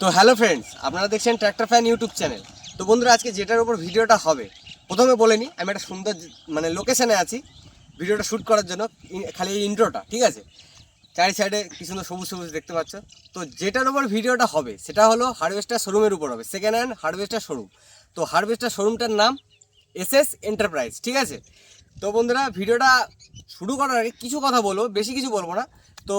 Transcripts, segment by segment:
তো hello friends, আপনারা দেখছেন ট্র্যাক্টর ফ্যান ইউটিউব চ্যানেল। তো বন্ধুরা, আজকে যেটার উপর ভিডিওটা হবে, প্রথমে বলে নিই, আমি একটা সুন্দর মানে লোকেশানে আছি, ভিডিওটা শ্যুট করার জন্য খালি এই ইন্ট্রোটা ঠিক আছে? চারি সাইডে কি সুন্দর সবুজ সবুজ দেখতে পাচ্ছ। তো যেটার উপর ভিডিওটা হবে, সেটা হলো হারভেস্টার শোরুমের উপর হবে সেকেন্ড হ্যান্ড হারভেস্টার শোরুম তো হারভেস্টার শোরুমটার নাম এস এস এন্টারপ্রাইজ ঠিক আছে? তো বন্ধুরা, ভিডিওটা শুরু করার আগে কিছু কথা বলব, বেশি কিছু বলব না। তো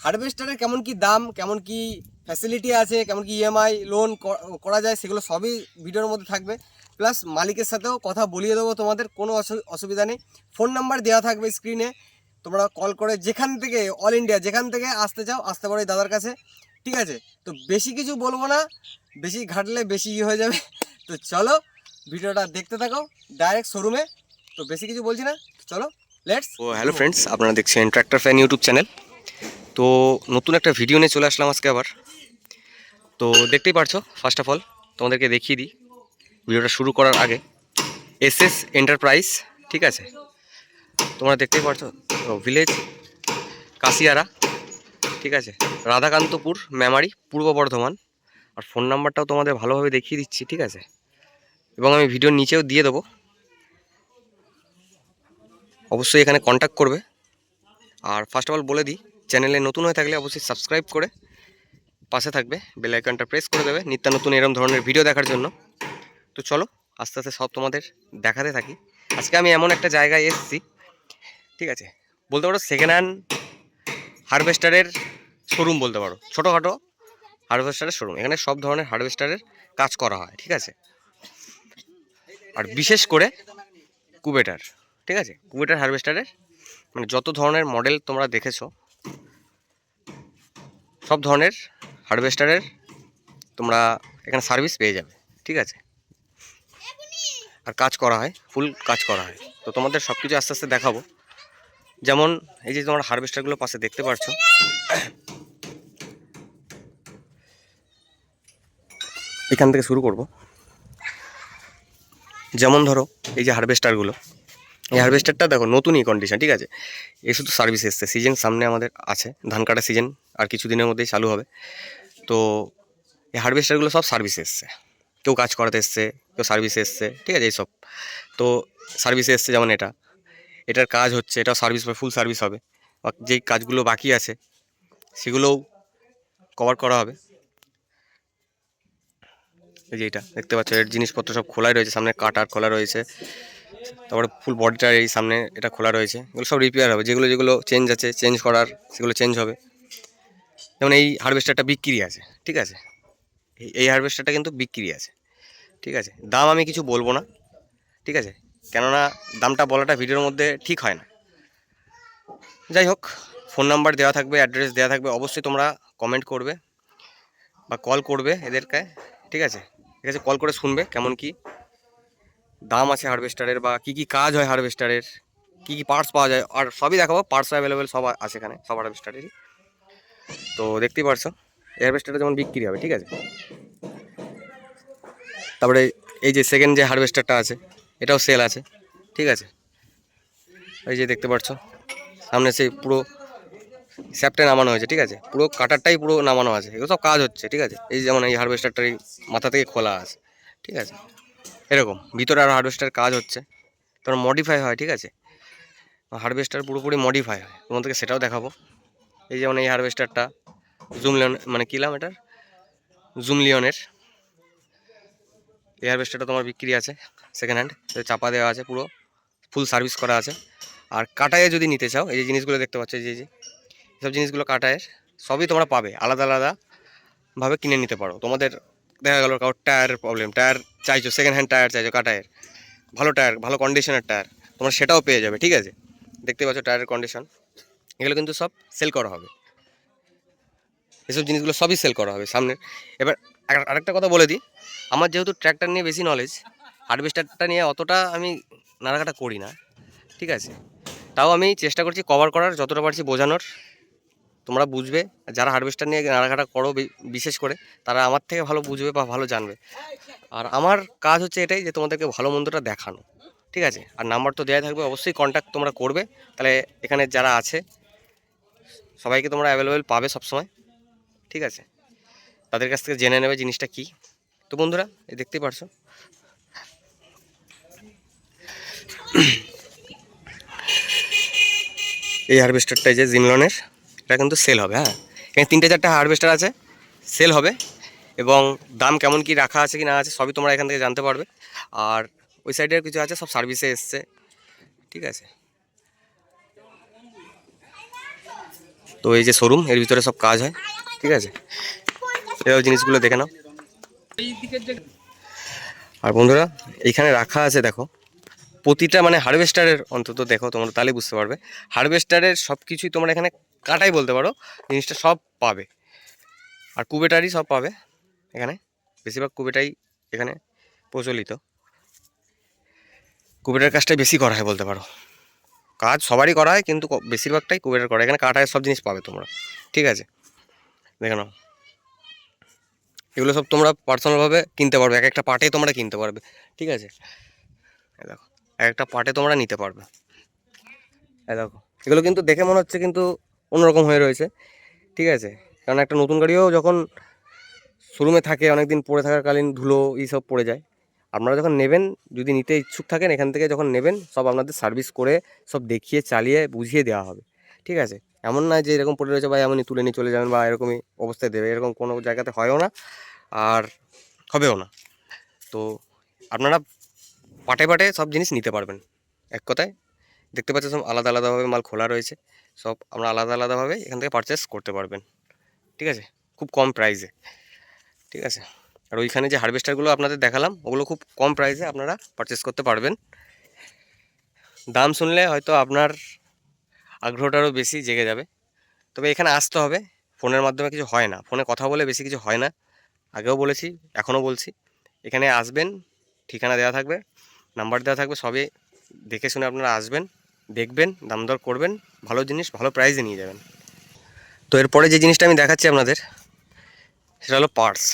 হারভেস্টারের কেমন কি দাম, কেমন কি ফ্যাসিলিটি আছে, কেমন কি ইএমআই লোন করা যায়, সেগুলো সবই ভিডিওর মধ্যে থাকবে। প্লাস মালিকের সাথেও কথা বলিয়ে দেবো তোমাদের, কোনো অসু- অসুবিধা নেই। ফোন নাম্বার দেওয়া থাকবে স্ক্রিনে তোমরা কল করে যেখান থেকে অল ইন্ডিয়া যেখান থেকে আসতে চাও, আসতে পারো দাদার কাছে। ঠিক আছে? তো বেশি কিছু বলব না। বেশি ঘাটলে বেশি ইয়ে হয়ে যাবে। তো চলো ভিডিওটা দেখতে থাকো। ডাইরেক্ট শোরুমে তো বেশি কিছু বলছি না। চলো লেটস ও হ্যালো ফ্রেন্ডস আপনারা দেখছেন ট্র্যাক্টর ফ্যান ইউটিউব চ্যানেল তো নতুন একটা ভিডিও নিয়ে চলে আসলাম আজকে আবার। তো দেখতেই পারছ ফার্স্ট অফ অল তোমাদেরকে দেখিয়ে দিই, ভিডিওটা শুরু করার আগে এস এস এন্টারপ্রাইজ ঠিক আছে? তোমরা দেখতেই পারছ ভিলেজ কাশিয়ারা, ঠিক আছে? রাধাকান্তপুর, মেমারি, পূর্ব বর্ধমান, আর ফোন নাম্বারটাও তোমাদের ভালোভাবে দেখিয়ে দিচ্ছি, ঠিক আছে? এবং আমি ভিডিওর নিচেও দিয়ে দেবো। অবশ্যই এখানে কন্ট্যাক্ট করবে। আর ফার্স্ট অফ অল বলে দিই চ্যানেলে নতুন হয়ে থাকলে অবশ্যই সাবস্ক্রাইব করে পাশে থাকবে বেল আইকনটা প্রেস করে দেবে, নিত্য নতুন এরকম ধরনের ভিডিও দেখার জন্য। তো চলো, আস্তে আস্তে সব তোমাদের দেখাতে থাকি। আজকে আমি এমন একটা জায়গায় এসেছি, ঠিক আছে? বলতে পারো সেকেন্ড হ্যান্ড হারভেস্টারের শোরুম বলতে পারো। ছোটোখাটো হারভেস্টারের শোরুম এখানে সব ধরনের হারভেস্টারের কাজ করা হয়, ঠিক আছে? আর বিশেষ করে কুবেটার, ঠিক আছে? কুবেটার হারভেস্টারের মানে যত ধরনের মডেল তোমরা দেখেছ, সব ধরনের হারভেস্টারের তোমরা এখানে সার্ভিস পেয়ে যাবে, ঠিক আছে? আর কাজ করা হয়, ফুল কাজ করা হয়। তো তোমাদের সব কিছু আস্তে আস্তে দেখাবো। যেমন এই যে তোমার হারভেস্টারগুলো পাশে দেখতে পাচ্ছ এখান থেকে শুরু করব। যেমন ধরো, এই যে হারভেস্টারগুলো। এই হারভেস্টারটা দেখো নতুনই কন্ডিশন ঠিক আছে? এ শুধু সার্ভিস এসছে সিজন সামনে আমাদের আছে। ধান কাটা সিজন আর কিছু দিনের মধ্যেই চালু হবে। তো এই হারভেস্টারগুলো সব সার্ভিস এসছে। কেউ কাজ করাতে এসছে, কেউ সার্ভিসে এসছে, ঠিক আছে এইসব। তো সার্ভিসে এসছে যেমন এটা। এটার কাজ হচ্ছে, এটাও সার্ভিস ফুল সার্ভিস হবে। বা যেই কাজগুলো বাকি আছে, সেগুলোও কভার করা হবে। এই যে এটা, দেখতে পাচ্ছ, এর জিনিসপত্র সব খোলাই রয়েছে, সামনে কাটার খোলা রয়েছে। তারপরে ফুল বডিটা এই সামনে এটা খোলা রয়েছে। এগুলো সব রিপেয়ার হবে, যেগুলো যেগুলো চেঞ্জ আছে চেঞ্জ করার, সেগুলো চেঞ্জ হবে। যেমন এই হারভেস্টারটা বিক্রি আছে, ঠিক আছে? এই- হারভেস্টারটা কিন্তু বিক্রি আছে, ঠিক আছে? দাম আমি কিছু বলব না, ঠিক আছে? কেননা দামটা বলাটা ভিডিওর মধ্যে ঠিক হয় না। যাই হোক ফোন নাম্বার দেওয়া থাকবে অ্যাড্রেস দেওয়া থাকবে, অবশ্যই তোমরা কমেন্ট করবে বা কল করবে এদেরকে, ঠিক আছে? ঠিক আছে কল করে শুনবে কেমন কি দাম আছে হারভেস্টারের বা কি কি কাজ হয় হারভেস্টারের কি কি পার্টস পাওয়া যায়, আর সবই দেখাবো পার্টস অ্যাভেলেবেল সব আছে এখানে, সব হারভেস্টারেরই তো দেখতেই পারছ হারভেস্টারটা যেমন বিক্রি হবে, ঠিক আছে? তারপরে এই যে সেকেন্ড যে হারভেস্টারটা আছে, এটাও সেল আছে, ঠিক আছে? এই যে দেখতে পাচ্ছ সামনে সেই পুরো স্যাপটা নামানো হয়েছে, ঠিক আছে? পুরো কাটারটাই পুরো নামানো আছে, এগুলো সব কাজ হচ্ছে, ঠিক আছে? এই যেমন এই হারভেস্টারটার মাথা থেকে খোলা আছে, ঠিক আছে? এরকম, ভিতরে আর হারভেস্টার কাজ হচ্ছে, তারপর মডিফাই হয়, ঠিক আছে? হারভেস্টার পুরোপুরি মডিফাই হয়, তোমাদেরকে সেটাও দেখাবো। এই যেমন এই হারভেস্টারটা জুমলিয়ন মানে কিলাম এটার? জুমলিয়নের এই হারভেস্টারটা তোমার বিক্রি আছে সেকেন্ড হ্যান্ড চাপা দেওয়া আছে পুরো ফুল সার্ভিস করা আছে। আর কাটায়ে যদি নিতে চাও, এই যে জিনিসগুলো দেখতে পাচ্ছ, এই যে সব জিনিসগুলো কাটায়ের সবই তোমরা পাবে, আলাদা আলাদা ভাবে কিনে নিতে পারো। তোমাদের দেখা গেল কারোর টায়ারের প্রবলেম টায়ার চাইছো সেকেন্ড হ্যান্ড টায়ার চাইছো কাটায়ের ভালো টায়ার, ভালো কন্ডিশনের টায়ার, তোমরা সেটাও পেয়ে যাবে, ঠিক আছে? দেখতে পাচ্ছ টায়ারের কন্ডিশন এগুলো কিন্তু সব সেল করা হবে। এসব জিনিসগুলো সবই সেল করা হবে সামনে। এবার আরেকটা কথা বলে দিই, আমার যেহেতু ট্র্যাক্টর নিয়ে বেশি নলেজ হারভেস্টারটা নিয়ে অতটা আমি নাড়াকাটা করি না, ঠিক আছে? তাও আমি চেষ্টা করছি কভার করার, যতটা পারছি বোঝানোর। তোমরা বুঝবে, যারা হারভেস্টার নিয়ে নাড়াঘাটা করো বিশেষ করে, তারা আমার থেকে ভালো বুঝবে বা ভালো জানবে। আর আমার কাজ হচ্ছে এটাই যে তোমাদেরকে ভালো মন্দটা দেখানো, ঠিক আছে? আর নাম্বার তো দেওয়া থাকবে, অবশ্যই কন্ট্যাক্ট তোমরা করবে। তাহলে এখানে যারা আছে সবাইকে তোমরা অ্যাভেলেবেল পাবে সবসময়। ঠিক আছে? তাদের কাছ থেকে জেনে নেবে জিনিসটা কি। তো বন্ধুরা, এই দেখতেই পারছ। এই হারভেস্টারটা যে জিমলনের, এটা কিন্তু সেল হবে হ্যাঁ? এখানে তিনটে চারটে হারভেস্টার আছে সেল হবে। এবং দাম কেমন কি রাখা আছে কি না আছে সবই তোমরা এখান থেকে জানতে পারবে। আর ওই সাইডের কিছু আছে, সব সার্ভিসে এসছে। ঠিক আছে? তো এই যে শোরুম এর ভিতরে সব কাজ হয়, ঠিক আছে? এরাও জিনিসগুলো দেখে নাও। আর বন্ধুরা এইখানে রাখা আছে, দেখো। প্রতিটা মানে হারভেস্টারের, অন্তত দেখো, তোমরা তাহলে বুঝতে পারবে। হারভেস্টারের সব কিছুই তোমরা এখানে কাটাই বলতে পারো, জিনিসটা সব পাবে। আর কুবেটারই সব পাবে এখানে। বেশিরভাগ কুবেটাই এখানে প্রচলিত। কুবেটার কাজটাই বেশি করা হয় বলতে পারো। কাজ সবারই করা হয়, কিন্তু বেশিরভাগটাই কুবেটার করা। এখানে কাটায় সব জিনিস পাবে তোমরা। ঠিক আছে? দেখে নাও। এগুলো সব তোমরা পার্সোনালভাবে কিনতে পারবে। এক একটা পার্টে তোমরা কিনতে পারবে। ঠিক আছে? দেখো, এক একটা পার্টে তোমরা নিতে পারবে। দেখো, এগুলো কিন্তু দেখে মনে হচ্ছে কিন্তু অন্যরকম হয়ে রয়েছে। ঠিক আছে? কারণ একটা নতুন গাড়িও যখন শোরুমে থাকে অনেক দিন পড়ে থাকাকালীন ধুলো এইসব পড়ে যায়। আপনারা যখন নেবেন, যদি নিতে ইচ্ছুক থাকেন, এখান থেকে যখন নেবেন, সব আপনাদের সার্ভিস করে, সব দেখিয়ে, চালিয়ে, বুঝিয়ে দেওয়া হবে। ঠিক আছে? এমন নয় যে এরকম পড়ে রয়েছে বা এমনই তুলে নিয়ে চলে যাবেন বা এরকমই অবস্থায় দেবে। এরকম কোনো জায়গাতে হয়ও না আর হবেও না। তো আপনারা পাটে পাটে সব জিনিস নিতে পারবেন। এক কথায়। দেখতে পাচ্ছেন সব আলাদা আলাদাভাবে মাল খোলা রয়েছে। সব আমরা আলাদা আলাদাভাবে এখান থেকে পারচেস করতে পারবেন। ঠিক আছে? খুব কম প্রাইসে ঠিক আছে? আর ওইখানে যে হারভেস্টারগুলো আপনাদের দেখালাম, ওগুলো খুব কম প্রাইসে আপনারা পারচেস করতে পারবেন। দাম শুনলে হয়তো আপনার আগ্রহটারও বেশি জেগে যাবে। তবে এখানে আসতে হবে, ফোনের মাধ্যমে কিছু হয় না। ফোনে কথা বলে বেশি কিছু হয় না। আগেও বলেছি, এখনও বলছি। এখানে আসবেন, ঠিকানা দেওয়া থাকবে নাম্বার দেওয়া থাকবে, সবই দেখে শুনে আপনারা আসবেন, দেখবেন দাম দর করবেন, ভালো জিনিস, ভালো প্রাইসে নিয়ে যাবেন। তো এরপরে যে জিনিসটা আমি দেখাচ্ছি আপনাদের, সেটা হলো পার্টস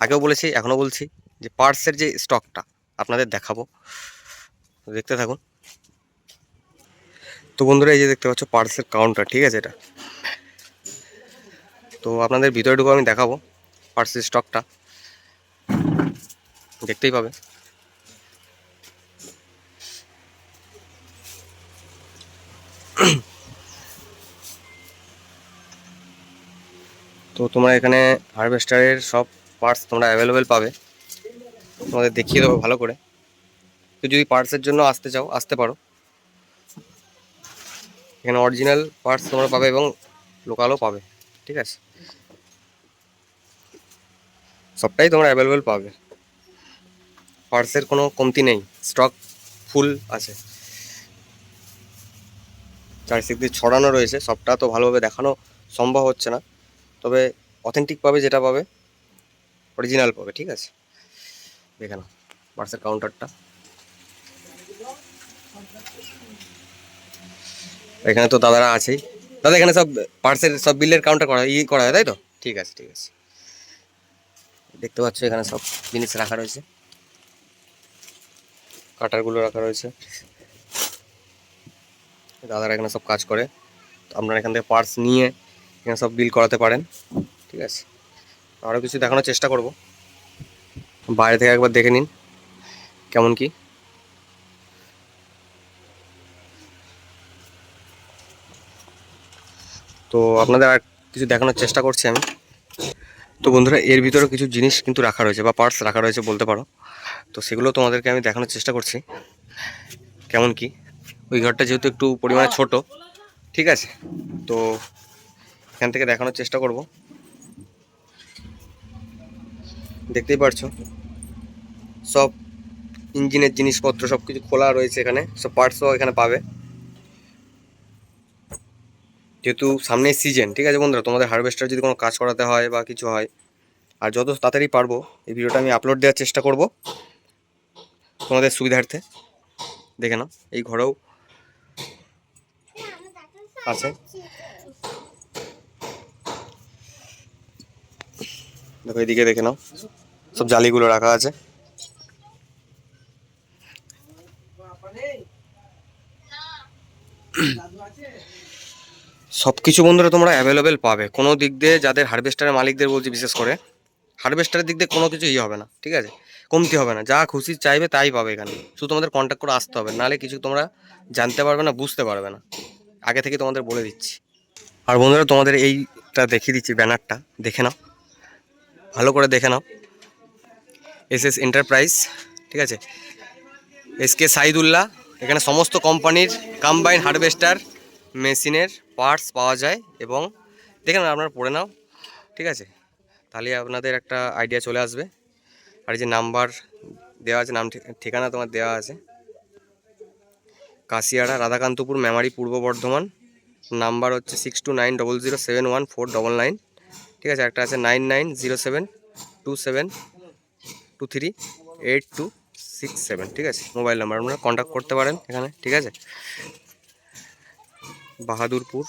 আগেও বলেছি, এখনও বলছি যে পার্টসের যে স্টকটা আপনাদের দেখাবো। দেখতে থাকুন। তো বন্ধুরা, এই যে দেখতে পাচ্ছ পার্টসের কাউন্টার ঠিক আছে এটা? তো আপনাদের ভিতরে ঢুকো আমি দেখাবো পার্টসের স্টকটা। দেখতেই পাবে। তো তোমরা এখানে হারভেস্টারের সব পার্টস তোমরা অ্যাভেলেবেল পাবে। তোমাদের দেখিয়ে দেবো ভালো করে। তো যদি পার্টসের জন্য আসতে চাও, আসতে পারো। এখানে অরিজিনাল পার্টস তোমরা পাবে এবং লোকালও পাবে, ঠিক আছে? সবটাই তোমরা অ্যাভেলেবেল পাবে। পার্টসের কোনো কমতি নেই স্টক ফুল আছে। চারিদিক দিয়ে ছড়ানো রয়েছে, সবটা তো ভালোভাবে দেখানো সম্ভব হচ্ছে না। তবে অথেন্টিক পাবে, যেটা পাবে। অরিজিনাল পাবে, ঠিক আছে? দেখে নাও পার্সের কাউন্টারটা এখানে তো দাদারা আছেই। দাদা, এখানে সব পার্সেল সব বিলের কাউন্টার করা, ই করা হয়, তাই তো? ঠিক আছে ঠিক আছে। দেখতে পাচ্ছ, এখানে সব জিনিস রাখা রয়েছে। কাটারগুলো রাখা রয়েছে। দাদারা এখানে সব কাজ করে। আপনারা এখান থেকে পার্স নিয়ে এখানে সব বিল করাতে পারেন, ঠিক আছে? আরও কিছু দেখানোর চেষ্টা করব। বাইরে থেকে একবার দেখে নিন, কেমন কি। তো আপনাদের আর কিছু দেখানোর চেষ্টা করছি আমি। তো বন্ধুরা, এর ভিতরে কিছু জিনিস কিন্তু রাখা রয়েছে, বা পার্টস রাখা রয়েছে বলতে পারো। তো সেগুলো তোমাদেরকে আমি দেখানোর চেষ্টা করছি, কেমন কি। ওই ঘরটা যেহেতু একটু পরিমাণে ছোট, ঠিক আছে। তো এখান থেকে দেখানোর চেষ্টা করব। দেখতেই পারছ। সব ইঞ্জিনের জিনিসপত্র সব কিছু খোলা রয়েছে এখানে, সব পার্টসও এখানে পাবে। যেহেতু সামনে সিজন ঠিক আছে বন্ধুরা? তোমাদের হারভেস্টার যদি কোনো কাজ করাতে হয় বা কিছু হয়, আর যত তাড়াতাড়ি পারব, এই ভিডিওটা আমি আপলোড দেওয়ার চেষ্টা করব। তোমাদের সুবিধার্থে, দেখে নাও, এই ঘরেও আছে। দেখো, এদিকে দেখে নাও। সব জালিগুলো রাখা আছে। সব কিছু বন্ধুরা তোমরা অ্যাভেলেবেল পাবে। কোনো দিক দিয়ে যাদের হারভেস্টারের মালিকদের বলছি, বিশেষ করে হারভেস্টারের দিক দিয়ে কোনো কিছু ইয়ে হবে না, ঠিক আছে? কমতি হবে না, যা খুশি চাইবে তাই পাবে এখানে। শুধু তোমাদের কন্ট্যাক্ট করে আসতে হবে, নাহলে কিছু তোমরা জানতে পারবে না, বুঝতে পারবে না। আগে থেকে তোমাদের বলে দিচ্ছি। আর বন্ধুরা তোমাদের এইটা দেখিয়ে দিচ্ছি ব্যানারটা, দেখে নাও। ভালো করে দেখে নাও। এস এস এন্টারপ্রাইজ ঠিক আছে? এস কে সাইদুল্লাহ, এখানে সমস্ত কোম্পানির কম্বাইন হারভেস্টার মেশিনের পার্টস পাওয়া যায় এবং দেখে নাও, আপনারা পড়ে নাও, ঠিক আছে? তাহলে আপনাদের একটা আইডিয়া চলে আসবে। আর যে নাম্বার দেওয়া আছে, নাম ঠিকানা তোমার দেওয়া আছে। কাশিয়াড়া, রাধাকান্তপুর, মেমারি, পূর্ব বর্ধমান। নাম্বার হচ্ছে six two nine double zero seven one four double nine ঠিক আছে? একটা আছে nine nine zero seven two seven two three eight two six seven ঠিক আছে? মোবাইল নাম্বার আপনারা কন্ট্যাক্ট করতে পারেন এখানে, ঠিক আছে? বাহাদুরপুর।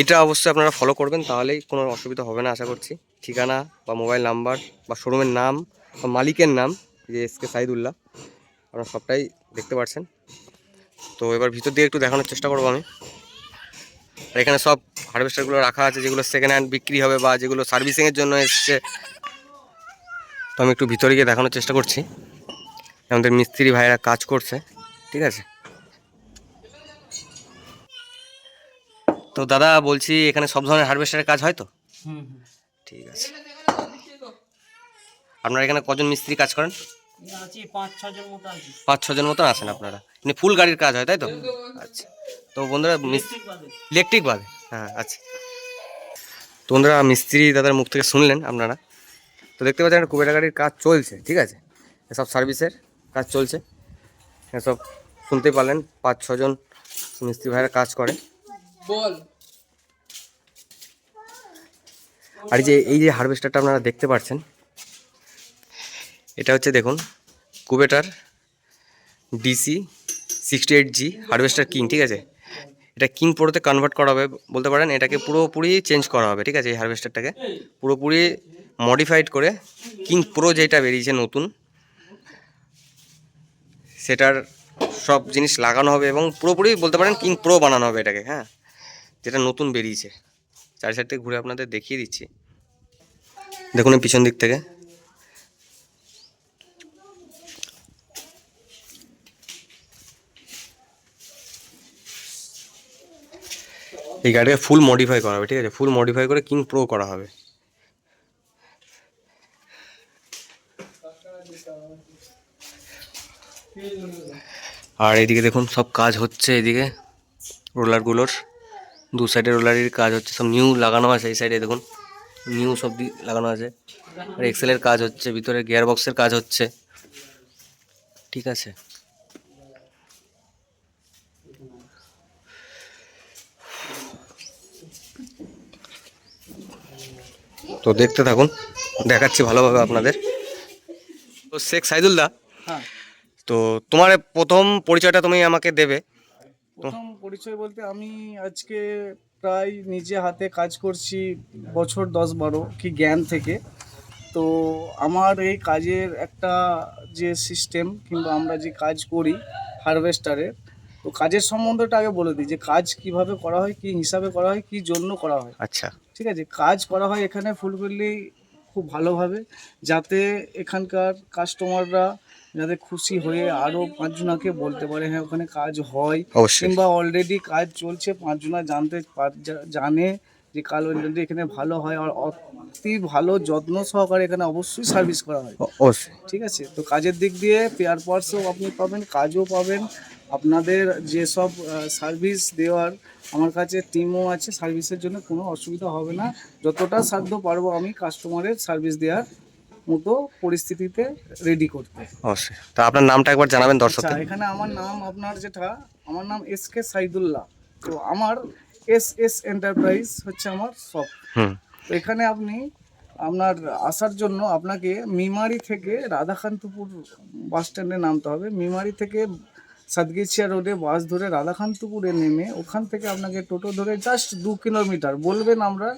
এটা অবশ্যই আপনারা ফলো করবেন, তাহলেই কোনো অসুবিধা হবে না, আশা করছি। ঠিকানা বা মোবাইল নাম্বার বা শোরুমের নাম বা মালিকের নাম যে এস কে সাইদুল্লাহ, আপনারা সবটাই দেখতে পাচ্ছেন তো এবার ভিতর দিয়ে একটু দেখানোর চেষ্টা করব আমি। আর এখানে সব হারভেস্টারগুলো রাখা আছে যেগুলো সেকেন্ড হ্যান্ড বিক্রি হবে বা যেগুলো সার্ভিসিংয়ের জন্য এসছে। তো আমি একটু ভিতরে গিয়ে দেখানোর চেষ্টা করছি। আমাদের মিস্ত্রি ভাইরা কাজ করছে ঠিক আছে? তো দাদা বলছি এখানে সব ধরনের হারভেস্টারের কাজ হয় তো? ঠিক আছে। আপনারা এখানে কজন মিস্ত্রি কাজ করেন? পাঁচ ছজন মতন আছেন আপনারা। মানে ফুল গাড়ির কাজ হয় তাই তো? আচ্ছা। তো বন্ধুরা মিস্ত্রি ইলেকট্রিক বাদে। হ্যাঁ আচ্ছা। তো বন্ধুরা মিস্ত্রি দাদার মুখ থেকে শুনলেন আপনারা। তো দেখতে পাচ্ছেন একটা কুবেটা গাড়ির কাজ চলছে ঠিক আছে? এসব সার্ভিসের কাজ চলছে। এসব শুনতে পারলেন পাঁচ ছজন মিস্ত্রি ভাইরা কাজ করে। বল। আর এই যে এই যে হারভেস্টারটা আপনারা দেখতে পাচ্ছেন এটা হচ্ছে দেখুন Kubota DC sixty eight G harvester king ঠিক আছে? এটা কিং প্রোতে কনভার্ট করা হবে, বলতে পারেন এটাকে পুরোপুরি চেঞ্জ করা হবে, ঠিক আছে, এই হারভেস্টারটাকে পুরোপুরি মডিফাইড করে কিং প্রো যেটা বেরিয়েছে নতুন, সেটার সব জিনিস লাগানো হবে এবং পুরোপুরি বলতে পারেন কিং প্রো বানানো হবে এটাকে হ্যাঁ? যেটা নতুন বেরিয়েছে। চারি সাইড থেকে ঘুরে আপনাদের দেখিয়ে দিচ্ছি। দেখুন পিছন দিক থেকে। এই গাড়িটাকে ফুল মডিফাই করা হবে, ঠিক আছে? ফুল মডিফাই করে কিং প্রো করা হবে। আর এদিকে দেখুন, সব কাজ হচ্ছে এদিকে। রোলারগুলোর, দু সাইডে রোলারের কাজ হচ্ছে, সব নিউ লাগানো আছে এই সাইডে দেখুন। নিউ সব লাগানো আছে। আর এক্সেলের কাজ হচ্ছে, ভিতরে গিয়ার বক্সের কাজ হচ্ছে। ঠিক আছে? তো দেখতে থাকুন দেখাচ্ছি ভালোভাবে আপনাদের। তো শেখ সাইদুল্লাহ হ্যাঁ। তো তোমার প্রথম পরিচয়টা তুমি আমাকে দেবে। প্রথম পরিচয় বলতে আমি আজকে প্রায় নিজে হাতে কাজ করছি বছর দশ বারো কি জ্ঞান থেকে। তো আমার এই কাজের একটা যে সিস্টেম কিংবা আমরা যে কাজ করি হারভেস্টারের তো কাজের সম্বন্ধটা আগে বলে দিই যে কাজ কীভাবে করা হয় কি হিসাবে করা হয় কি জন্য করা হয়। আচ্ছা। ঠিক আছে? কাজ করা হয় এখানে ফুলফিলি খুব ভালোভাবে যাতে এখানকার কাস্টমাররা যাতে খুশি হয়ে আরও পাঁচজনাকে বলতে পারে হ্যাঁ ওখানে কাজ হয় কিংবা অলরেডি কাজ চলছে পাঁচজনা জানতে পার- জানে যে কাল অলরেডি এখানে ভালো হয় আর অতি ভালো যত্ন সহকারে এখানে অবশ্যই সার্ভিস করা হয়। অবশ্যই। ঠিক আছে? তো কাজের দিক দিয়ে পেয়ার পার্টসও আপনি পাবেন কাজও পাবেন আপনাদের যেসব সার্ভিস দেওয়ার আমার কাছে টিমও আছে সার্ভিসের জন্য কোনো অসুবিধা হবে না। যতটা সাধ্য পারব আমি কাস্টমারের সার্ভিস দেওয়ার মতো পরিস্থিতিতে রেডি করতে। অবশ্যই। তা আপনার নামটা একবার জানাবেন আচ্ছা দর্শকদের এখানে আমার নাম আপনার যেটা আমার নাম এস কে সাইদুল্লাহ। তো আমার এস এস এন্টারপ্রাইজ হচ্ছে আমার শপ তো এখানে আপনি আপনার আসার জন্য আপনাকে মিমারি থেকে রাধাকান্তপুর বাস স্ট্যান্ডে নামতে হবে। মিমারি থেকে সাতগিছিয়া রোডে বাস ধরে রাধাকান্তপুরে নেমে ওখান থেকে আপনাকে টোটো ধরে জাস্ট দু কিলোমিটার। বলবেন আমরা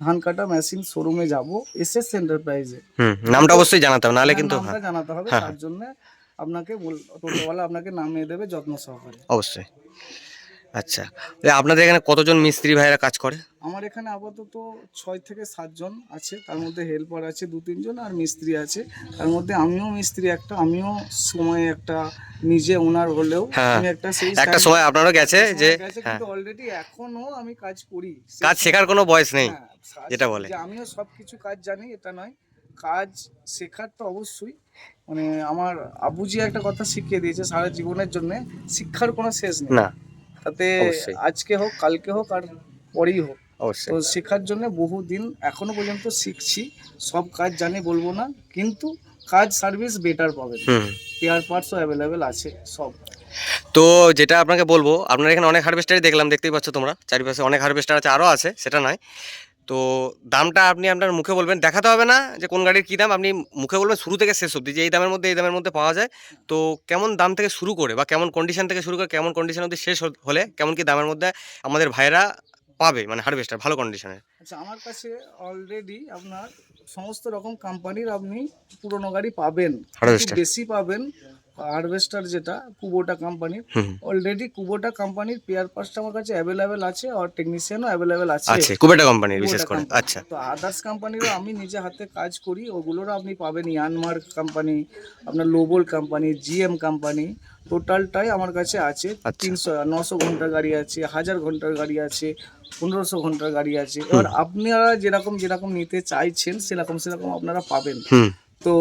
ধান কাটা মেশিন শোরুমে যাব এস এস এন্টারপ্রাইজে। হুম নামটা অবশ্যই জানাতে হবে নাহলে কিন্তু নামটা হ্যাঁ জানাতে হবে হ্যাঁ, তার জন্য আপনাকে বল- টোটোওয়ালা আপনাকে নামিয়ে দেবে যত্ন সহকারে। অবশ্যই। আচ্ছা। আপনাদের এখানে কতজন মিস্ত্রি ভাইরা কাজ করে? আমার এখানে আপাতত ছয় থেকে সাতজন আছে। তার মধ্যে হেল্পার আছে দু তিনজন আর মিস্ত্রি আছে। তার মধ্যে আমিও মিস্ত্রি একটা আমিও সময় একটা নিজে ওনার হলেও হ্যাঁ, আমি একটা সেই একটা সময় আপনারও গেছে যে হ্যাঁ। কিন্তু অলরেডি এখনও আমি কাজ করি। কাজ শেখার কোনো বয়স নেই হ্যাঁ, যেটা বলে। আমিও সব কিছু কাজ জানি এটা নয়। কাজ শেখার তো অবশ্যই। মানে আমার আবুজি একটা কথা শিখিয়ে দিয়েছে সারা জীবনের জন্য। শিক্ষার কোনো শেষ নেই। না। তাতে আজকে হোক কালকে হোক আর পরেই হোক। অবশ্যই। তো শেখার জন্য বহুদিন এখনও পর্যন্ত শিখছি। সব কাজ জানি বলব না কিন্তু কাজ সার্ভিস বেটার পাবে। পেয়ার পার্টসও অ্যাভেলেবেল আছে সব। তো যেটা আপনাকে বলব আপনার এখানে অনেক হারভেস্টারই দেখলাম দেখতেই পাচ্ছ তোমরা। চারিপাশে অনেক হারভেস্টার আছে আরও আছে সেটা নয়। তো দামটা আপনি আপনার মুখে বলবেন দেখাতে হবে না যে কোন গাড়ির কী দাম আপনি মুখে বলবেন শুরু থেকে শেষ অবধি যে এই দামের মধ্যে এই দামের মধ্যে পাওয়া যায়। তো কেমন দাম থেকে শুরু করে বা কেমন কন্ডিশন থেকে শুরু করে কেমন কন্ডিশন অবধি শেষ হলে কেমন কি দামের মধ্যে আমাদের ভাইরা পাবে মানে হারভেস্টার ভালো কন্ডিশনে আচ্ছা আমার কাছে অলরেডি আপনার সমস্ত রকম কোম্পানির আপনি পুরোনো গাড়ি পাবেন। বেশি পাবেন হারভেস্টার যেটা কুবোটা কোম্পানির অলরেডি কুবোটা কোম্পানির পেয়ার পার্টসটা আমার কাছে অ্যাভেলেবেল আছে আর টেকনিশিয়ানও অ্যাভেলেবেল আছে। আছে কুবেটা কোম্পানির বিশেষ করে আচ্ছা। তো আদার্স কোম্পানিরও আমি নিজে হাতে কাজ করি ওগুলোরও আপনি পাবেন ইয়ানমার্ক কোম্পানি আপনার লোবল কোম্পানি জিএম কোম্পানি টোটালটাই আমার কাছে আছে। আচ্ছা। তিনশো নশো ঘণ্টার গাড়ি আছে হাজার ঘণ্টার গাড়ি আছে পনেরোশো ঘণ্টার গাড়ি আছে। এবার আপনারা যেরকম যেরকম নিতে চাইছেন সেরকম সেরকম আপনারা পাবেন। হুম। তো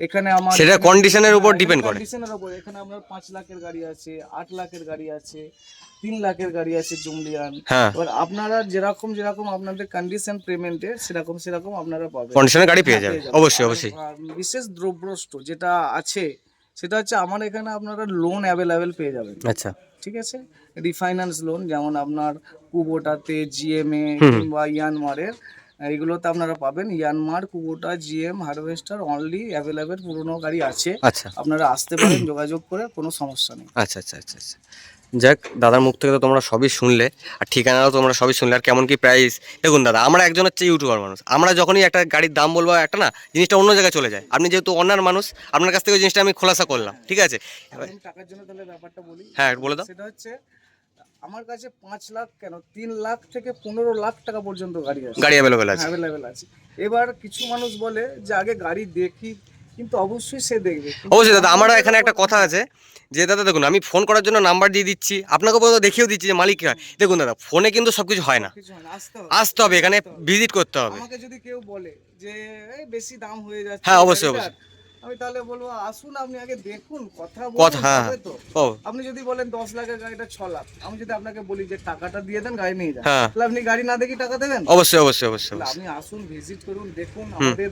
এখানে আমার সেটা কন্ডিশনের উপর ডিপেন্ড করে। এর উপর এখানে আপনার পাঁচ লাখের গাড়ি আছে আট লাখের গাড়ি আছে তিন লাখের গাড়ি আছে জুমলিয়ান। হ্যাঁ। এবার আপনারা যেরকম যেরকম আপনাদের কন্ডিশন পেমেন্টের সেরকম সেরকম আপনারা পাবেন। কন্ডিশনের গাড়ি পেয়ে হ্যাঁ, পেয়ে যাবেন। অবশ্যই অবশ্যই। বিশেষ দ্রব্যস্ত যেটা আছে সেটা হচ্ছে আমার এখানে আপনারা লোন অ্যাভেলেবেল পেয়ে যাবেন। আচ্ছা। ঠিক আছে? রিফাইন্যান্স লোন যেমন আপনার কুবোটাতে জিএমএ কিংবা ইয়ানমারের এইগুলোতে আপনারা পাবেন Yanmar Kubota GM harvester only available পুরোনো গাড়ি আছে। আচ্ছা। আপনারা আসতে পারেন যোগাযোগ করে কোনো সমস্যা নেই। আচ্ছা আচ্ছা আচ্ছা আচ্ছা। যাক দাদার মুখ থেকে তো তোমরা সবই শুনলে আর ঠিকানাও তোমরা সবই শুনলে আর কেমন কি প্রাইস দেখুন দাদা আমরা একজন হচ্ছে ইউটিউবার মানুষ। আমরা যখনই একটা গাড়ির দাম বলব একটা না জিনিসটা অন্য জায়গায় চলে যায়। আপনি যেহেতু অন্যান্য মানুষ আপনার কাছ থেকে জিনিসটা আমি খোলাসা করলাম ঠিক আছে? টাকার জন্য তাহলে ব্যাপারটা বলি। হ্যাঁ বলে দাও। সেটা হচ্ছে আমার কাছে পাঁচ লাখ কেন? তিন লাখ থেকে পনেরো লাখ টাকা পর্যন্ত গাড়ি আছে। গাড়ি অ্যাভেলেবেল আছে। অ্যাভেলেবেল আছে। এবার কিছু মানুষ বলে যে আগে গাড়ি দেখি। কিন্তু অবশ্যই সে দেখবে। অবশ্যই দাদা আমার এখানে একটা কথা আছে যে দাদা দেখুন আমি ফোন করার জন্য নাম্বার দিয়ে দিচ্ছি। আপনাকে পর্যন্ত দেখিয়েও দিচ্ছি যে মালিক হয়। দেখুন দাদা ফোনে কিন্তু সব কিছু হয় না আসতে হবে। এখানে ভিজিট করতে হবে। আমাকে যদি কেউ বলে যে বেশি দাম হয়ে যাচ্ছে হ্যাঁ, অবশ্যই, গাড়িটার, আমি তাহলে বলব আসুন আপনি আগে দেখুন কথা কথা হ্যাঁ তো। আপনি যদি বলেন দশ লাখের গাড়িটা ছ লাখ আমি যদি আপনাকে বলি যে টাকাটা দিয়ে দেন গাড়ি নিয়ে যান হ্যাঁ। তাহলে আপনি গাড়ি না দেখি টাকা দেবেন? অবশ্যই অবশ্যই অবশ্যই অবশ্যই। আপনি আসুন ভিজিট করুন দেখুন আমাদের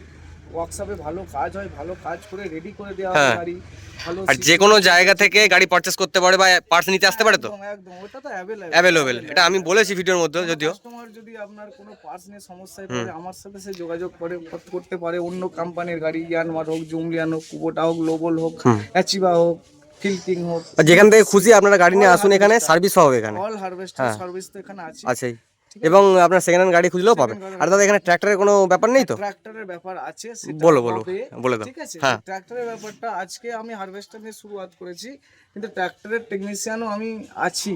ওয়ার্কশপে ভালো কাজ হয় ভালো কাজ করে রেডি করে দেওয়া হয় হ্যাঁ। গাড়ি ভালো আর যে কোনো জায়গা থেকে গাড়ি পারচেস করতে পারে বা পার্টস নিতে আসতে পারে তো? একদম ওটা তো অ্যাভেলেবল অ্যাভেলেবেল এটা আমি বলেছি ভিডিওর মধ্যে যদিও। কাস্টমার যদি আপনার কোনো পার্টস নিয়ে সমস্যায় পড়ে আমার সাথে সে যোগাযোগ করে করতে পারে অন্য কোম্পানির গাড়ি ইয়ানমার হোক জুমলিয়ান হোক কুবোটা হোক লোবল হোক অ্যাচিভা হোক ফিল্কিং হোক। আর যেখান থেকে খুশি আপনারা গাড়ি নিয়ে আসুন এখানে সার্ভিস হবে এখানে। অল হারভেস্টার সার্ভিস তো এখানে আছে আছেই। এবং আপনার সেকেন্ড হ্যান্ড গাড়ি খুঁজলেও পাবেন। আর দাদা এখানে ট্র্যাক্টরের কোনো ব্যাপার নেই তো? ট্রাক্টরের ব্যাপার আছে বলো, বলো। বলে দাও। ঠিক আছে। ট্রাক্টরের ব্যাপারটা আজকে আমি হারভেস্টার নিয়ে শুরুয়াত করেছি কিন্তু ট্রাক্টরের টেকনিশিয়ানও আমি আছি।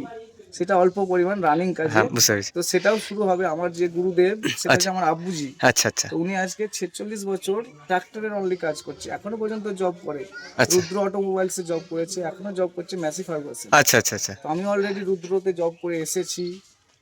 সেটা অল্প পরিমাণ রানিং কাজে। হ্যাঁ তো সেটাও শুরু হবে আমার যে গুরুদেব সেটা হচ্ছে আমার আব্বুজি। আচ্ছা আচ্ছা। উনি আজকে ছেচল্লিশ বছর ট্রাক্টরের অনলি কাজ করছে। এখনও পর্যন্ত জব করে। আচ্ছা। রুদ্র অটোমোবাইলসে জব করেছে। এখনও জব করছে ম্যাসি ফার্গাসে আচ্ছা আচ্ছা আচ্ছা। তো আমি অলরেডি রুদ্রতে জব করে এসেছি।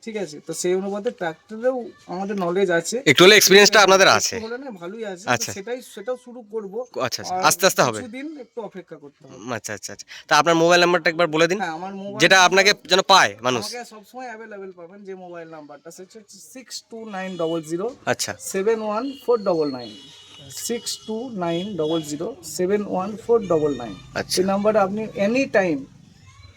ঠিক আছে তো সেই অনুপাতে ট্রাক্টরেও আমাদের নলেজ আছে। একটু হলে এক্সপিরিয়েন্সটা আপনাদের আছে। হলে না ভালোই আছে আচ্ছা। সেটাই সেটাও শুরু করব। আচ্ছা আচ্ছা। আস্তে আস্তে হবে। কিছুদিন একটু অপেক্ষা করতে হবে। আচ্ছা আচ্ছা আচ্ছা। তা আপনার মোবাইল নাম্বারটা একবার বলে দিন। হ্যাঁ আমার মোবাইল যেটা আপনাকে যেন পায় মানুষ। আমাকে সবসময় অ্যাভেলেবেল পাবেন যে মোবাইল নাম্বারটা সেটা হচ্ছে six two nine double zero আচ্ছা। Seven one four double nine six two nine double zero seven one four double nine আচ্ছা। সেই নাম্বারে আপনি any time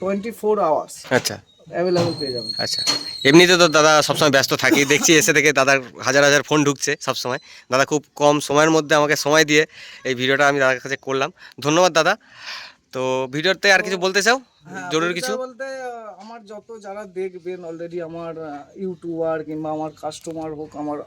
twenty four hours আচ্ছা। অ্যাভেলেবেল পেয়ে যাবেন। আচ্ছা। এমনিতে তো দাদা সবসময় ব্যস্ত থাকি। দেখছি এসে থেকে দাদার হাজার হাজার ফোন ঢুকছে সবসময়। দাদা খুব কম সময়ের মধ্যে আমাকে সময় দিয়ে এই ভিডিওটা আমি দাদার কাছে করলাম। ধন্যবাদ দাদা। তো ভিডিওতে আর কিছু বলতে চাও? হ্যাঁ, জরুরি কিছু? বলতে আমার যত যারা দেখবেন অলরেডি আমার ইউটিউবার কিংবা আমার কাস্টমার হোক আমার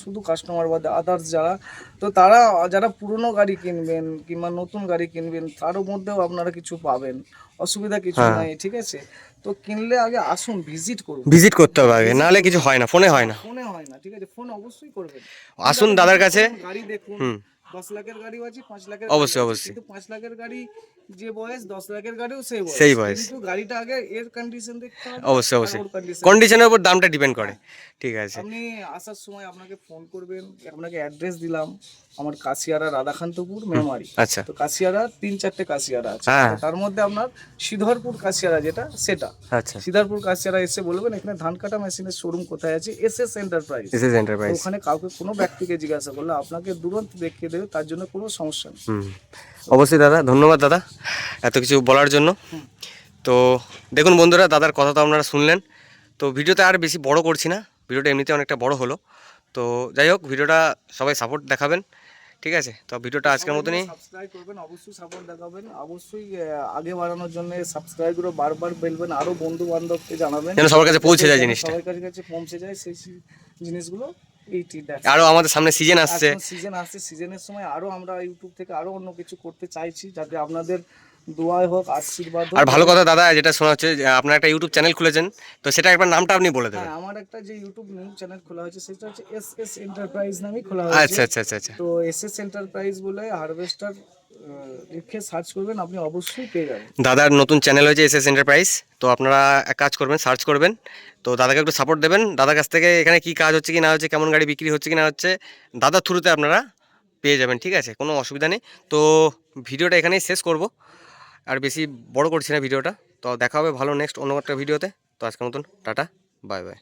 শুধু কাস্টমার বাদে আদার্স যারা তো তারা যারা পুরনো গাড়ি কিনবেন কিংবা নতুন গাড়ি কিনবেন তারও মধ্যেও আপনারা কিছু পাবেন। অসুবিধা কিছু হ্যাঁ। নাই ঠিক আছে? তো কিনলে আগে আসুন ভিজিট করুন। ভিজিট করতে হবে আগে নাহলে কিছু হয় না ফোনে হয় না। ফোনে হয় না ঠিক আছে? ফোন অবশ্যই করবেন। আসুন দাদার কাছে। গাড়ি দেখুন দশ লাখের গাড়িও আছে পাঁচ লাখের অবশ্যই, অবশ্যই। কিন্তু পাঁচ লাখের গাড়ি যে বয়স দশ লাখের গাড়িও সেই বয়স। সেই বয়স। কিন্তু গাড়িটা আগে এর কন্ডিশন দেখতে হবে অবশ্যই অবশ্যই। কন্ডিশনের উপর দামটা ডিপেন্ড করে। ঠিক আছে। আপনি আসার সময় আপনাকে ফোন করবেন আপনাকে অ্যাড্রেস দিলাম। আমার কাশিয়ারা রাধাকান্তপুর মেমারি। আচ্ছা। তো কাশিয়ারা তিন চারটে কাশিয়ারা আছে। হ্যাঁ। তার মধ্যে আপনার সিধরপুর কাশিয়ারা যেটা সেটা। আচ্ছা। সিধারপুর কাশিয়ারা এসে বলবেন এখানে ধান কাটা মেশিনের শোরুম কোথায় আছে? S S enterprise S S enterprise ওখানে কাউকে কোনো ব্যক্তিকে জিজ্ঞাসা করলে আপনাকে দুরন্ত দেখিয়ে দেবে তার জন্য কোনো সমস্যা নেই। অবশ্যই দাদা ধন্যবাদ দাদা এত কিছু বলার জন্য। তো দেখুন বন্ধুরা দাদার কথা তো আপনারা শুনলেন। তো ভিডিওতে আর বেশি বড় করছি না ভিডিওটা এমনিতে অনেকটা বড় হলো। তো যাই হোক ভিডিওটা সবাই সাপোর্ট দেখাবেন। ঠিক আছে? তো ভিডিওটা আজকের মতনই সাবস্ক্রাইব করবেন অবশ্যই সাপোর্ট দেখাবেন। অবশ্যই আগে বাড়ানোর জন্য সাবস্ক্রাইব করে বারবার বলবেন আরও বন্ধু বান্ধবকে জানাবেন। যেন সবার কাছে পৌঁছে যায় জিনিসটা। সবার কাছে পৌঁছে যায় সেই জিনিসগুলো আরও আমাদের সামনে সিজন আসছে। সিজন আসছে সিজনের সময় আরও আমরা ইউটিউব থেকে আরও অন্য কিছু করতে চাইছি যাতে আপনাদের দোয়ায় হোক আশীর্বাদ আর ভালো কথা দাদা যেটা শোনা হচ্ছে আপনার একটা ইউটিউব চ্যানেল খুলেছেন তো সেটা একবার নামটা আপনি বলে দেবেন। হ্যাঁ আমার একটা যে ইউটিউব নিউজ চ্যানেল খোলা হয়েছে সেটা হচ্ছে এস এস এন্টারপ্রাইজ নামে খোলা আচ্ছা হয়েছে। আচ্ছা আচ্ছা আচ্ছা তো এস এস এন্টারপ্রাইজ বলে হারভেস্টার লিখে সার্চ করবেন আপনি অবশ্যই পেয়ে যাবেন। দাদার নতুন চ্যানেল হয়েছে এস এস এন্টারপ্রাইজ তো আপনারা এক কাজ করবেন সার্চ করবেন তো দাদাকে একটু সাপোর্ট দেবেন। দাদার কাছ থেকে এখানে কি কাজ হচ্ছে কি না হচ্ছে কেমন গাড়ি বিক্রি হচ্ছে কি না হচ্ছে দাদার থ্রুতে আপনারা পেয়ে যাবেন ঠিক আছে? কোনো অসুবিধা নেই। তো ভিডিওটা এখানেই শেষ করব। আর বেশি বড় করছি না ভিডিওটা। তো দেখা হবে ভালো নেক্সট অন্য একটা ভিডিওতে। তো আজকের মতন, টাটা বাই বাই